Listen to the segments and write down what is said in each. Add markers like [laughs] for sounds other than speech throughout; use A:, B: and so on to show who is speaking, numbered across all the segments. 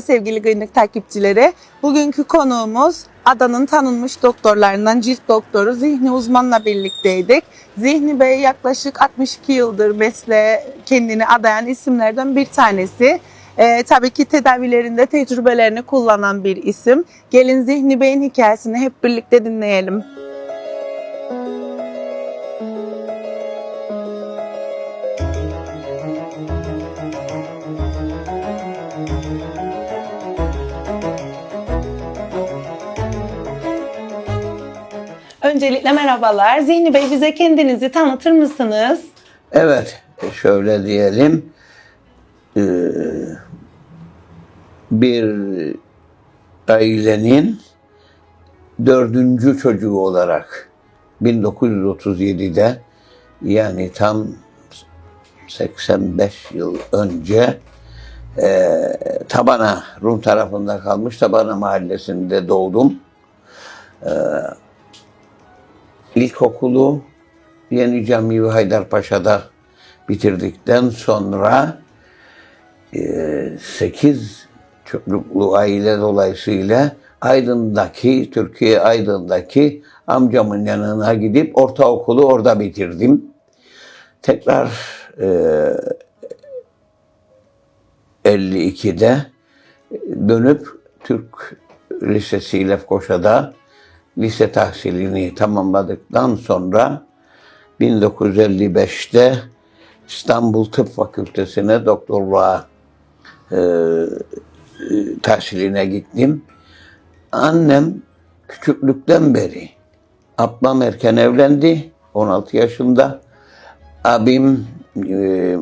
A: Sevgili günlük takipçileri. Bugünkü konuğumuz adanın tanınmış doktorlarından cilt doktoru Zihni Uzman'la birlikteydik. Zihni Bey yaklaşık 62 yıldır mesleğe kendini adayan isimlerden bir tanesi. Ee, tabii ki tedavilerinde tecrübelerini kullanan bir isim. Gelin Zihni Bey'in hikayesini hep birlikte dinleyelim. Öncelikle merhabalar. Zihni Bey bize kendinizi tanıtır mısınız?
B: Evet, şöyle diyelim. Ee, bir ailenin dördüncü çocuğu olarak 1937'de yani tam 85 yıl önce e, Tabana, Rum tarafında kalmış Tabana mahallesinde doğdum. Ee, ilkokulu Yeni Cami ve Haydarpaşa'da bitirdikten sonra 8 çocuklu aile dolayısıyla Aydın'daki, Türkiye Aydın'daki amcamın yanına gidip ortaokulu orada bitirdim. Tekrar e, 52'de dönüp Türk Lisesi Lefkoşa'da lise tahsilini tamamladıktan sonra 1955'te İstanbul Tıp Fakültesine doktorluğa e, e, tahsiline gittim. Annem küçüklükten beri ablam erken evlendi 16 yaşında. Abim e,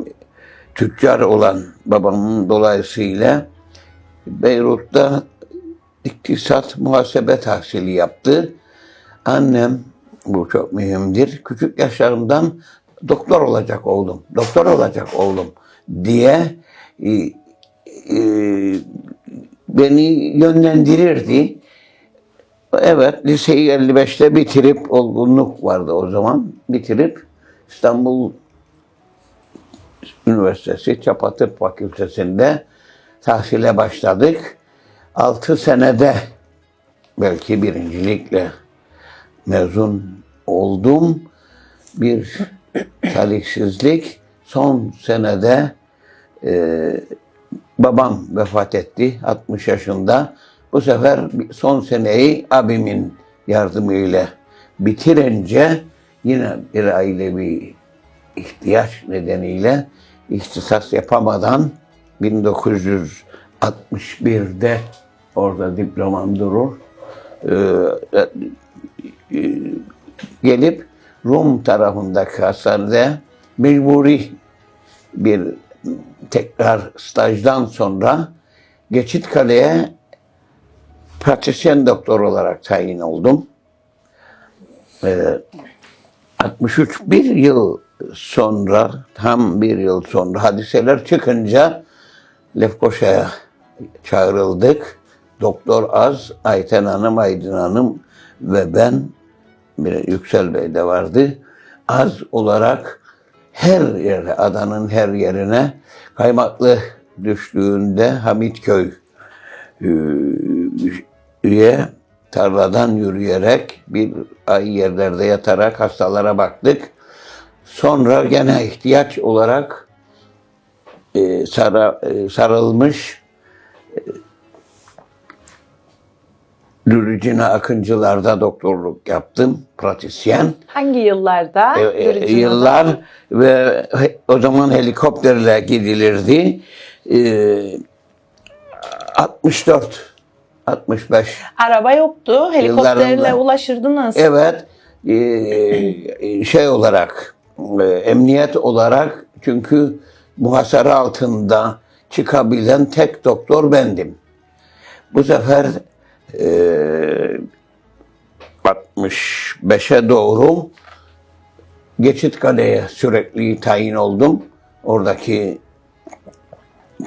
B: tüccar olan babamın dolayısıyla Beyrut'ta iktisat muhasebe tahsili yaptı. Annem bu çok mühimdir. Küçük yaşlarımdan doktor olacak oğlum, doktor olacak oğlum diye e, e, beni yönlendirirdi. Evet, liseyi 55'te bitirip, olgunluk vardı o zaman, bitirip İstanbul Üniversitesi Çapa Tıp Fakültesinde tahsile başladık. 6 senede belki birincilikle mezun oldum. Bir talihsizlik son senede e, babam vefat etti 60 yaşında. Bu sefer son seneyi abimin yardımıyla bitirince yine bir ailevi ihtiyaç nedeniyle ihtisas yapamadan 1961'de orada diplomam durur. Ee, e, gelip Rum tarafındaki hastanede mecburi bir tekrar stajdan sonra Geçitkale'ye pratisyen doktor olarak tayin oldum. Ee, 63 bir yıl sonra, tam bir yıl sonra hadiseler çıkınca Lefkoşa'ya çağrıldık. Doktor Az, Ayten Hanım, Aydın Hanım ve ben, bir Yüksel Bey de vardı. Az olarak her yere, adanın her yerine kaymaklı düştüğünde Hamitköy üye tarladan yürüyerek bir ay yerlerde yatarak hastalara baktık. Sonra gene ihtiyaç olarak e, sara, e, sarılmış e, Lüricina Akıncılar'da doktorluk yaptım, pratisyen.
A: Hangi yıllarda?
B: E, e, yıllar ve he- o zaman helikopterle gidilirdi. E, 64, 65
A: Araba yoktu. Helikopterle
B: Yıllarında.
A: ulaşırdınız.
B: Evet, e, şey olarak, e, emniyet olarak çünkü muhasara altında çıkabilen tek doktor bendim. Bu sefer e, 65'e doğru Geçitkale'ye sürekli tayin oldum. Oradaki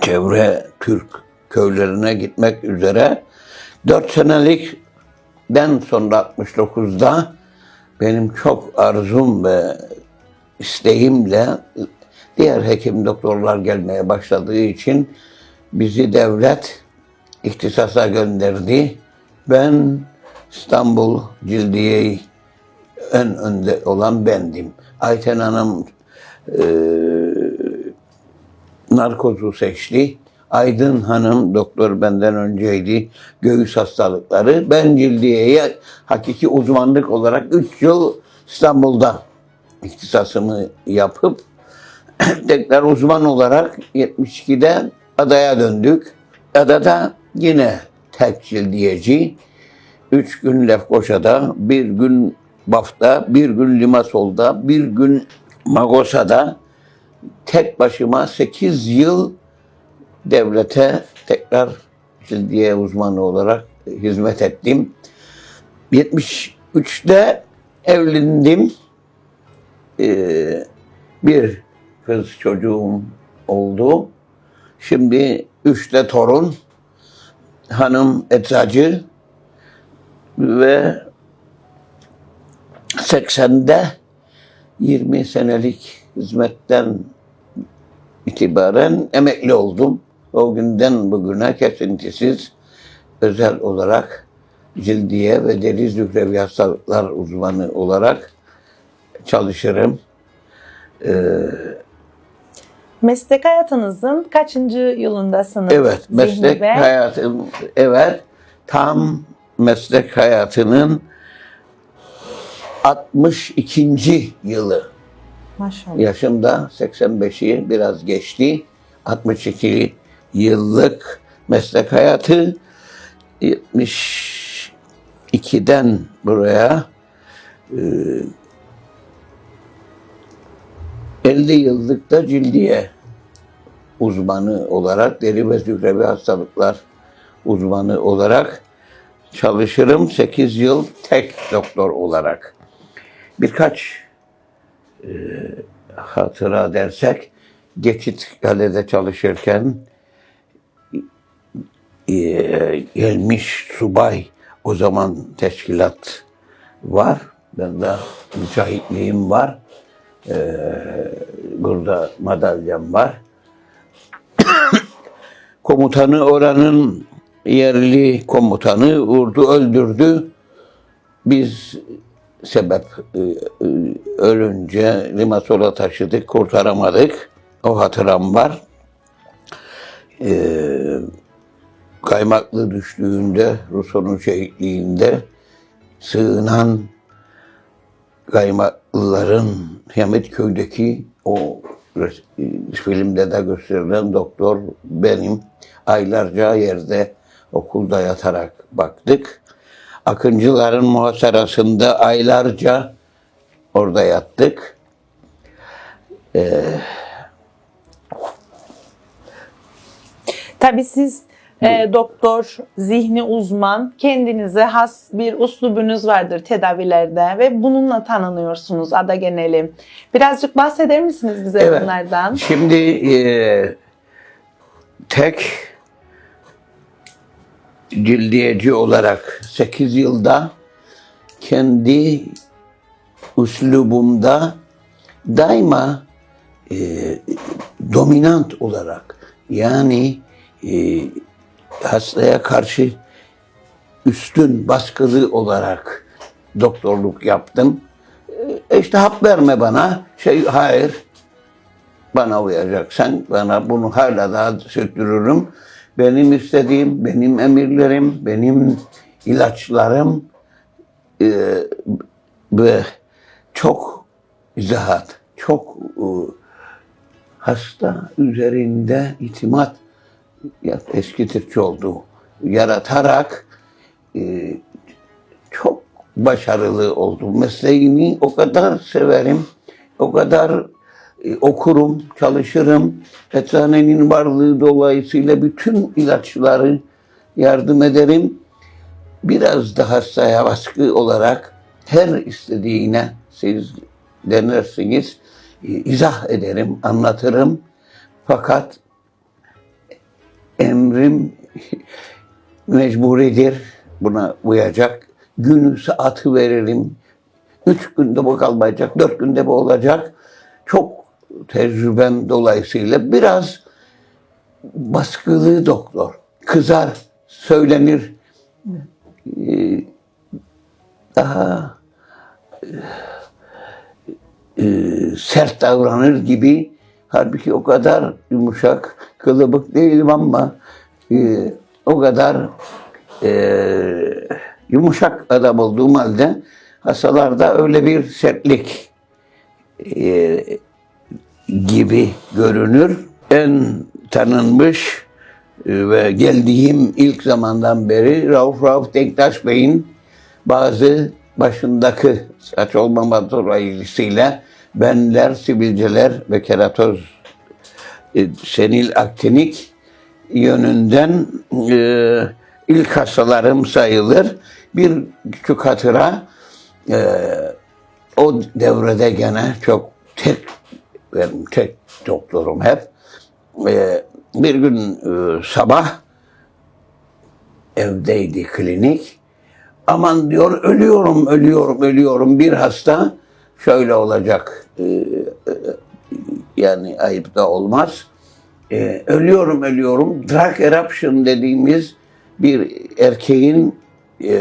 B: çevre Türk köylerine gitmek üzere. Dört senelikten sonra 69'da benim çok arzum ve isteğimle diğer hekim doktorlar gelmeye başladığı için bizi devlet ihtisasa gönderdi. Ben İstanbul Cildiye en önde olan bendim. Ayten Hanım e, narkozu seçti. Aydın Hanım doktor benden önceydi. Göğüs hastalıkları. Ben cildiyeye hakiki uzmanlık olarak 3 yıl İstanbul'da ihtisasımı yapıp [clears throat] tekrar uzman olarak 72'de adaya döndük. Adada yine tek cildiyeci. Üç gün Lefkoşa'da, bir gün Baf'ta, bir gün Limasol'da, bir gün Magosa'da tek başıma 8 yıl devlete tekrar cildiye uzmanı olarak hizmet ettim. 73'te evlendim. Ee, bir kız çocuğum oldu. Şimdi üçte torun. Hanım eczacı ve 80'de 20 senelik hizmetten itibaren emekli oldum. O günden bugüne kesintisiz özel olarak cildiye ve deri zührevi hastalıklar uzmanı olarak çalışırım.
A: Meslek hayatınızın kaçıncı yılındasınız?
B: Evet,
A: Zihni
B: meslek
A: Bey?
B: hayatım, evet, tam meslek hayatının 62. yılı.
A: Maşallah.
B: Yaşımda 85'i biraz geçti. 62 yıllık meslek hayatı 72'den buraya 50 yıllık da cildiye uzmanı olarak deri ve zührevi hastalıklar uzmanı olarak çalışırım. 8 yıl tek doktor olarak. Birkaç hatıra dersek Geçit Kale'de çalışırken e, gelmiş subay o zaman teşkilat var. Ben de mücahitliğim var. E, burada madalyam var. [coughs] Komutanı oranın yerli komutanı vurdu öldürdü. Biz sebep e, e, ölünce Limasol'a taşıdık, kurtaramadık. O hatıram var. Ee, kaymaklı düştüğünde, Ruso'nun şehitliğinde sığınan kaymaklıların Köy'deki o e, filmde de gösterilen doktor benim. Aylarca yerde okulda yatarak baktık. Akıncıların muhasarasında aylarca orada yattık.
A: Tabii siz e, doktor, zihni uzman, kendinize has bir uslubunuz vardır tedavilerde ve bununla tanınıyorsunuz ada geneli. Birazcık bahseder misiniz bize
B: Evet.
A: bunlardan?
B: Şimdi e, tek cildiyeci olarak 8 yılda kendi üslubumda daima e, dominant olarak yani e, hastaya karşı üstün baskılı olarak doktorluk yaptım. E, işte hap verme bana. Şey hayır bana uyacaksan bana bunu hala daha sürdürürüm. Benim istediğim, benim emirlerim, benim ilaçlarım e, ve çok izahat, çok e, hasta üzerinde itimat eski Türkçe oldu yaratarak e, çok başarılı oldum. Mesleğimi o kadar severim, o kadar e, okurum, çalışırım. Eczanenin varlığı dolayısıyla bütün ilaçları yardım ederim. Biraz da hastaya baskı olarak her istediğine siz denersiniz, e, izah ederim, anlatırım. Fakat emrim mecburidir. Buna uyacak. Günü saati veririm. Üç günde bu kalmayacak, dört günde bu olacak. Çok tecrübem dolayısıyla biraz baskılı doktor. Kızar, söylenir. Ee, daha e, sert davranır gibi. Halbuki o kadar yumuşak, kılıbık değilim ama e, o kadar e, yumuşak adam olduğum halde hastalarda öyle bir sertlik e, gibi görünür. En tanınmış e, ve geldiğim ilk zamandan beri Rauf Rauf Denktaş Bey'in bazı başındaki saç olmama dolayısıyla benler, sivilceler ve keratoz e, senil aktinik yönünden e, ilk hastalarım sayılır. Bir küçük hatıra e, o devrede gene çok tek benim tek doktorum hep. E, bir gün e, sabah evdeydi klinik. Aman diyor ölüyorum, ölüyorum, ölüyorum. Bir hasta şöyle olacak. E, e, yani ayıp da olmaz. E, ölüyorum, ölüyorum. Drug eruption dediğimiz bir erkeğin e,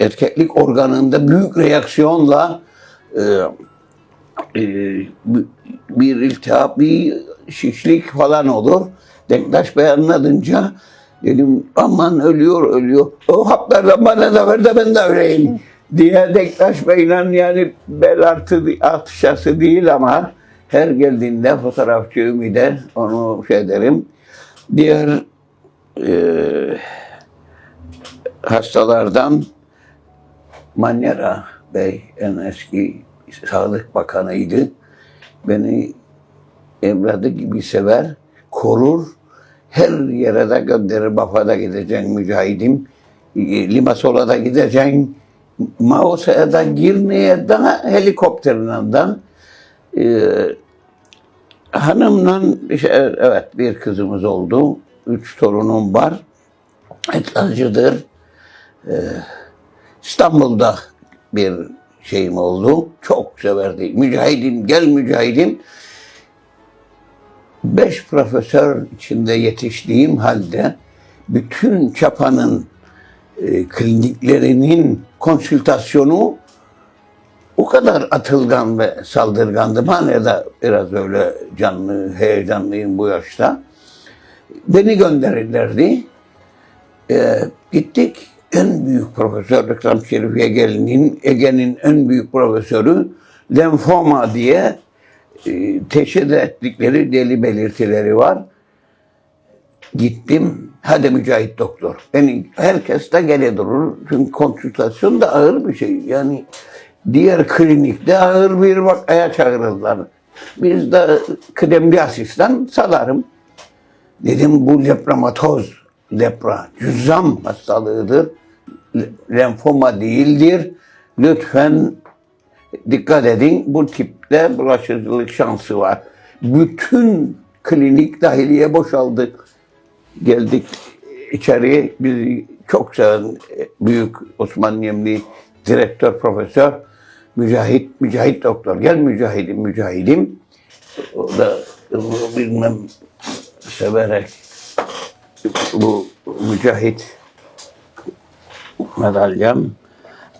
B: erkeklik organında büyük reaksiyonla e, e, bir iltihap, bir şişlik falan olur. Denktaş Bey anladınca dedim aman ölüyor ölüyor. O haplardan bana da ver de ben de öleyim diye Denktaş Bey'le yani bel artı atışası değil ama her geldiğinde fotoğrafçı Ümide onu şey derim. Diğer e, hastalardan Manyera Bey en eski Sağlık Bakanıydı. Beni evladı gibi sever, korur. Her yere de gönderir. Bafa'da gideceksin mücahidim. e, Limasol'a da Girne'ye de helikopterle de e, hanımla evet bir kızımız oldu. Üç torunum var. Etlancıdır. İstanbul'da bir şeyim oldu. Çok severdi. Mücahidim, gel mücahidim. Beş profesör içinde yetiştiğim halde bütün çapanın e, kliniklerinin konsültasyonu o kadar atılgan ve saldırgandı. Ben de biraz öyle canlı, heyecanlıyım bu yaşta. Beni gönderirlerdi. Ee, gittik. En büyük profesör Ekrem Şerif Yegel'in, Ege'nin en büyük profesörü lenfoma diye e, teşhis ettikleri deli belirtileri var. Gittim. Hadi mücahit doktor. Beni herkes de gele durur. Çünkü konsültasyon da ağır bir şey. Yani diğer klinikte ağır bir vakaya çağırırlar. Biz de kıdemli asistan salarım. Dedim bu lepramatoz, lepra, cüzzam hastalığıdır. Le- Lenfoma değildir. Lütfen dikkat edin. Bu tipte bulaşıcılık şansı var. Bütün klinik dahiliye boşaldı. Geldik içeriye. Bizi çok seven büyük Osman Yemli direktör profesör Mücahit, Mücahit doktor. Gel mücahidim, mücahidim. O da bilmem severek bu mücahit madalyam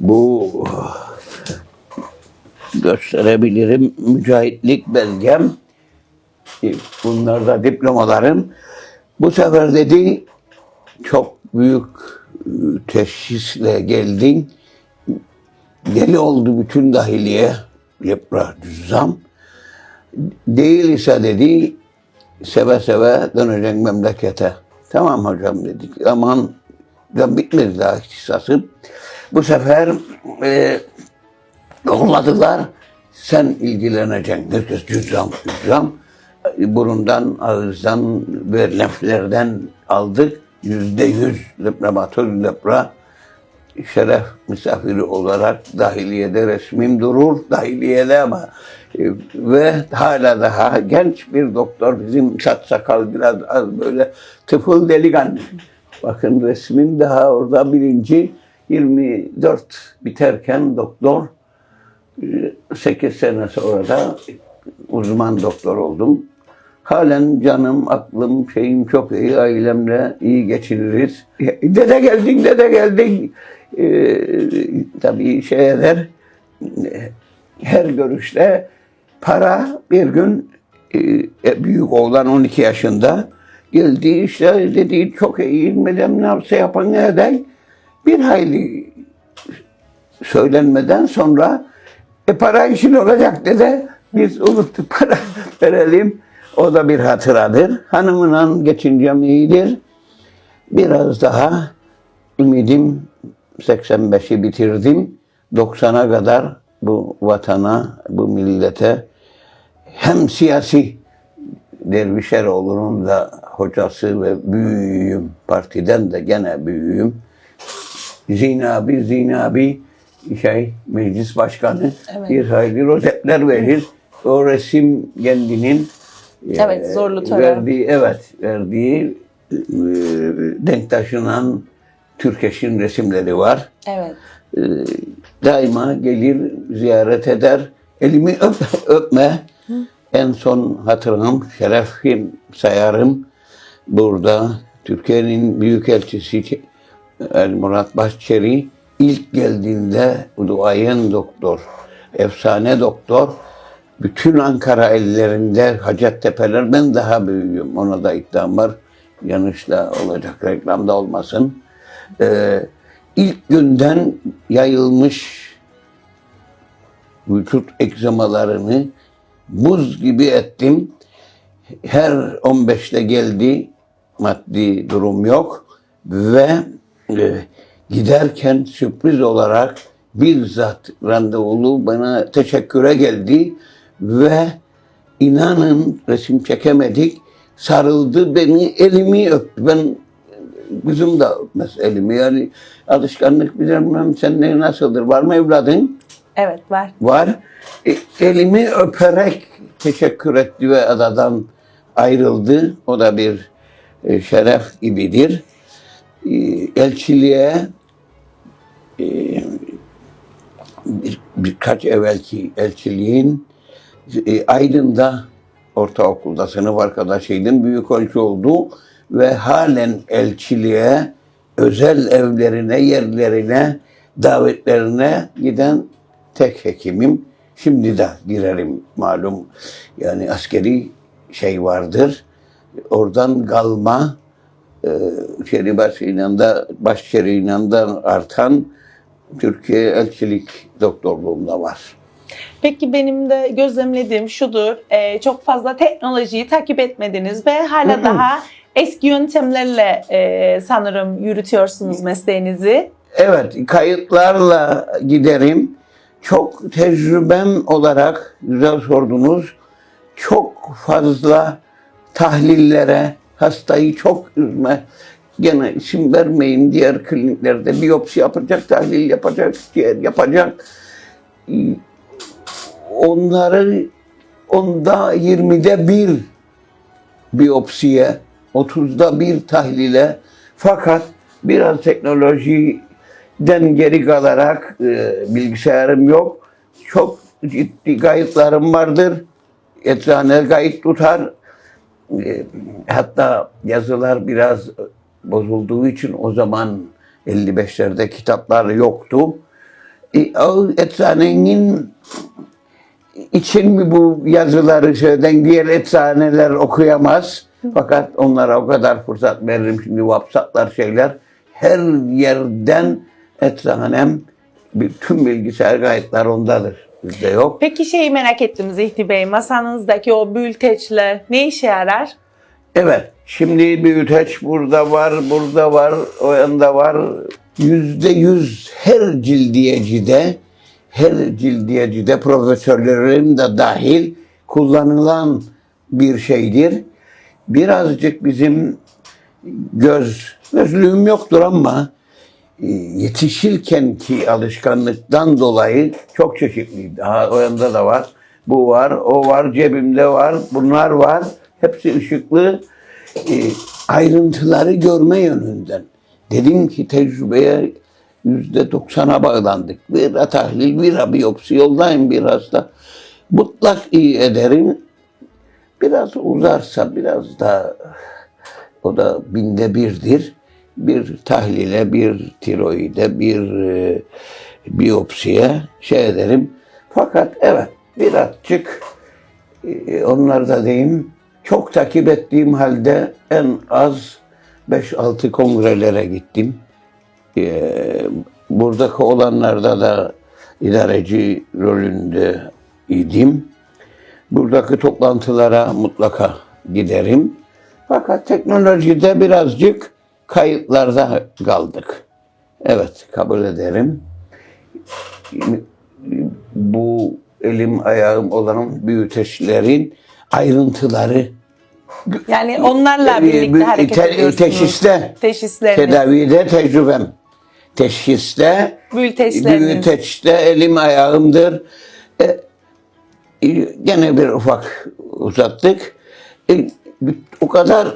B: bu gösterebilirim mücahitlik belgem bunlar da diplomalarım bu sefer dedi çok büyük e, teşhisle geldin deli oldu bütün dahiliye lepra cüzzam değil ise dedi seve seve dönecek memlekete. Tamam hocam dedik. Aman ben bitmedi daha ihtisasım. Bu sefer e, yolladılar. Sen ilgileneceksin. Herkes cüzzam cüzzam. E, Burundan, ağızdan ve leflerden aldık. Yüzde yüz lepramatör lepra şeref misafiri olarak dahiliyede resmim durur. Dahiliyede ama e, ve hala daha genç bir doktor bizim saç sakal biraz az böyle tıfıl delikanlı. Bakın resmim daha orada birinci 24 biterken doktor 8 sene sonra da uzman doktor oldum. Halen canım, aklım, şeyim çok iyi. Ailemle iyi geçiniriz. Dede geldin, dede geldin. Ee, tabii şey eder. Her görüşte para bir gün e, büyük oğlan 12 yaşında geldi işte dedi çok iyi inmeden ne yapsa yapan ne eder. Bir hayli söylenmeden sonra e para işin olacak dedi. Biz unuttuk para verelim. O da bir hatıradır. Hanımla geçincem iyidir. Biraz daha ümidim 85'i bitirdim. 90'a kadar bu vatana, bu millete hem siyasi Dervişeroğlu'nun da hocası ve büyüğüm. Partiden de gene büyüğüm. Zinabi, Zinabi şey meclis başkanı
A: Evet.
B: bir hayli rozetler verir. O resim kendinin
A: Evet,
B: e,
A: zorlu tören.
B: verdiği evet verdiği e, denk taşınan Türkeş'in resimleri var.
A: Evet.
B: E, daima gelir ziyaret eder. Elimi öp, öpme. En son hatırım, şerefim sayarım. Burada Türkiye'nin büyükelçisi El Murat Başçeri ilk geldiğinde duayen doktor, efsane doktor, bütün Ankara ellerinde Hacettepe'lerden daha büyüğüm. Ona da iddiam var. Yanlışla olacak reklamda olmasın. Ee, ilk günden yayılmış vücut egzamalarını buz gibi ettim. Her 15'te geldi maddi durum yok ve e, giderken sürpriz olarak bizzat randevulu bana teşekküre geldi ve inanın resim çekemedik sarıldı beni elimi öptü. Ben kızım da öpmez elimi yani alışkanlık bilmem sende nasıldır var mı evladın?
A: Evet var.
B: var. E, elimi öperek teşekkür etti ve adadan ayrıldı. O da bir e, şeref gibidir. E, elçiliğe e, bir, birkaç evvelki elçiliğin e, Aydın'da ortaokulda sınıf arkadaşıydım. Büyük ölçü oldu ve halen elçiliğe özel evlerine, yerlerine, davetlerine giden tek hekimim. Şimdi de girerim malum. Yani askeri şey vardır. Oradan kalma e, şeribasıyla da başşeriyle de artan Türkiye elçilik doktorluğunda var.
A: Peki benim de gözlemlediğim şudur. e, çok fazla teknolojiyi takip etmediniz ve hala daha eski yöntemlerle e, sanırım yürütüyorsunuz mesleğinizi.
B: Evet, kayıtlarla giderim. Çok tecrübem olarak, güzel sordunuz, çok fazla tahlillere, hastayı çok üzme, gene isim vermeyin diğer kliniklerde biyopsi yapacak, tahlil yapacak, ciğer yapacak. Onları onda 20'de bir biyopsiye, 30'da bir tahlile fakat biraz teknolojiden geri kalarak e, bilgisayarım yok. Çok ciddi kayıtlarım vardır. Eczane kayıt tutar. E, hatta yazılar biraz bozulduğu için o zaman 55'lerde kitaplar yoktu. E, o eczanenin için mi bu yazıları söylen diğer eczaneler okuyamaz. Fakat onlara o kadar fırsat veririm şimdi WhatsApp'lar şeyler. Her yerden eczanem bütün bilgisayar kayıtlar ondadır. Bizde yok.
A: Peki şeyi merak ettim Zihni Bey. Masanızdaki o bülteçler ne işe yarar?
B: Evet. Şimdi büyüteç burada var, burada var, o yanda var. Yüzde yüz her cildiyecide, her cildiyecide profesörlerin de dahil kullanılan bir şeydir. Birazcık bizim göz, gözlüğüm yoktur ama e, yetişirken ki alışkanlıktan dolayı çok çeşitli. Daha o yanda da var. Bu var, o var, cebimde var, bunlar var. Hepsi ışıklı. E, ayrıntıları görme yönünden. Dedim ki tecrübeye yüzde doksana bağlandık. Bir tahlil, bir biyopsi yollayın bir hasta. Mutlak iyi ederim. biraz uzarsa biraz da o da binde birdir. Bir tahlile, bir tiroide, bir e, biyopsiye şey ederim. Fakat evet birazcık e, onlar da diyeyim çok takip ettiğim halde en az 5-6 kongrelere gittim. Ee, buradaki olanlarda da idareci rolünde idim. Buradaki toplantılara mutlaka giderim. Fakat teknolojide birazcık kayıtlarda kaldık. Evet, kabul ederim. Bu elim ayağım olan büyüteçlerin ayrıntıları
A: Yani onlarla
B: e,
A: birlikte hareket ediyorsunuz.
B: Teşhiste,
A: Teşhisleriniz,
B: tedavide tecrübem. Teşhiste, büyüteçte elim ayağımdır. E, e, gene bir ufak uzattık. E, o kadar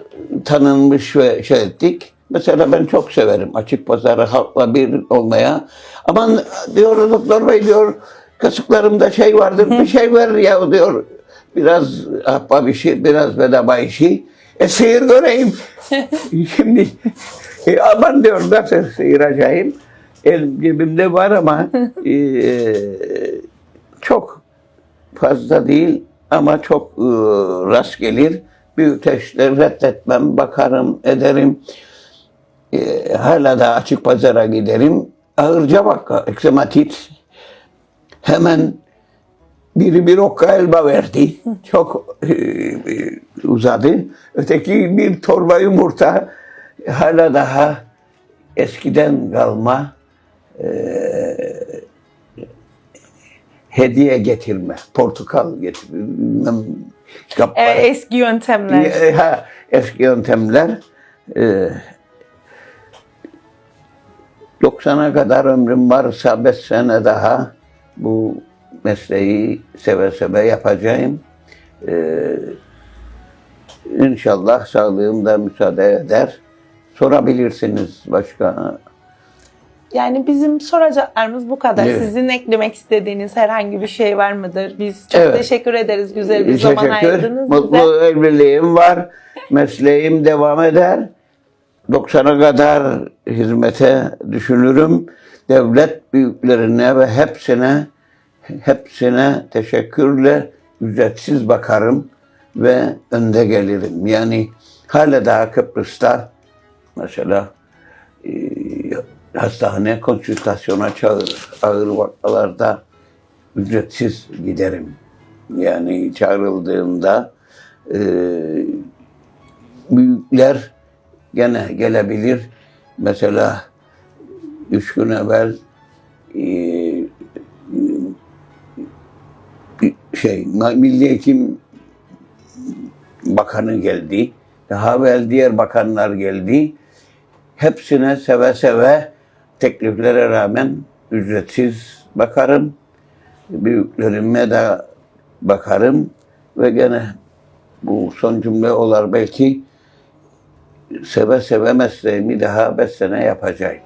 B: tanınmış ve şey ettik. Mesela ben çok severim açık pazarı halkla bir olmaya. Aman diyor doktor bey diyor kasıklarımda şey vardır bir şey ver ya diyor. Biraz ahbap işi, biraz bedava işi. E sıyır göreyim. [laughs] Şimdi e, aman diyor nasıl sıyıracağım. El cebimde var ama [laughs] e, çok fazla değil ama çok e, rast gelir. Büyüteçleri reddetmem, bakarım, ederim. E, hala da açık pazara giderim. Ağırca vaka, eksematit. Hemen biri bir okka elba verdi. [laughs] Çok e, e, uzadı. Öteki bir torba yumurta. Hala daha eskiden kalma hediye getirme. Portakal getirme. bilmem, kap-
A: Evet, eski yöntemler.
B: e, ha, eski yöntemler. E, 90'a kadar ömrüm varsa 5 sene daha bu mesleği seve seve yapacağım. E, inşallah sağlığım da müsaade eder. Sorabilirsiniz başka.
A: Yani bizim soracaklarımız bu kadar.
B: Evet.
A: Sizin eklemek istediğiniz herhangi bir şey var mıdır? Biz çok
B: Evet.
A: teşekkür ederiz. Güzel bir zaman
B: Teşekkür.
A: ayırdınız
B: Mutlu
A: bize.
B: evliliğim var. Mesleğim devam eder. 90'a kadar hizmete düşünürüm. Devlet büyüklerine ve hepsine hepsine teşekkürle ücretsiz bakarım ve önde gelirim. Yani hala daha Kıbrıs'ta mesela e, hastane konsültasyona çağırır. Ağır vakalarda ücretsiz giderim. Yani çağrıldığımda e, büyükler gene gelebilir. Mesela üç gün evvel e, şey Milli Eğitim Bakanı geldi. Daha evvel diğer bakanlar geldi. Hepsine seve seve tekliflere rağmen ücretsiz bakarım. Büyüklerime de bakarım ve gene bu son cümle olar belki seve seve mesleğimi daha beş sene yapacağım.